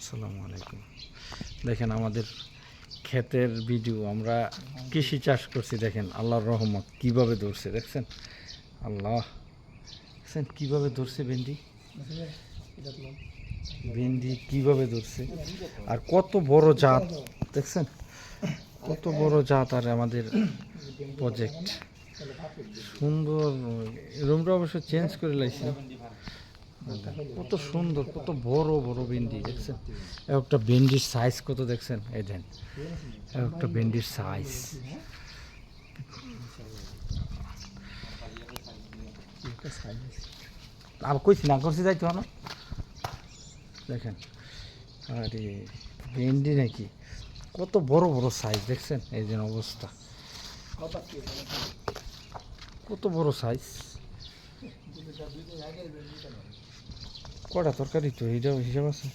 আসসালামু আলাইকুম। দেখেন আমাদের ক্ষেতের ভিডিও, আমরা কৃষি চাষ করছি, দেখেন আল্লাহর রহমত কীভাবে ধরছে, দেখছেন? আল্লাহ, দেখছেন কীভাবে ধরছে ভেন্ডি? ভেন্ডি কীভাবে ধরছে? আর কত বড় জাত, দেখছেন? কত বড় জাত আর আমাদের প্রজেক্ট সুন্দর রুমটা অবশ্য চেঞ্জ করে লাইছি। কত সুন্দর, কত বড় বড় ভেন্ডি, দেখছেন? একটা ভেন্ডির সাইজ কত, দেখছেন? এই দেন একটা ভেন্ডির সাইজ আর কইছি না করছি যাইতো না দেখেন, আরে, ভেন্ডি নাকি? কত বড় বড় সাইজ দেখছেন? এই যে অবস্থা। কত বড় সাইজ কটা তরকারি তো? এইটাও হিসাব আছে।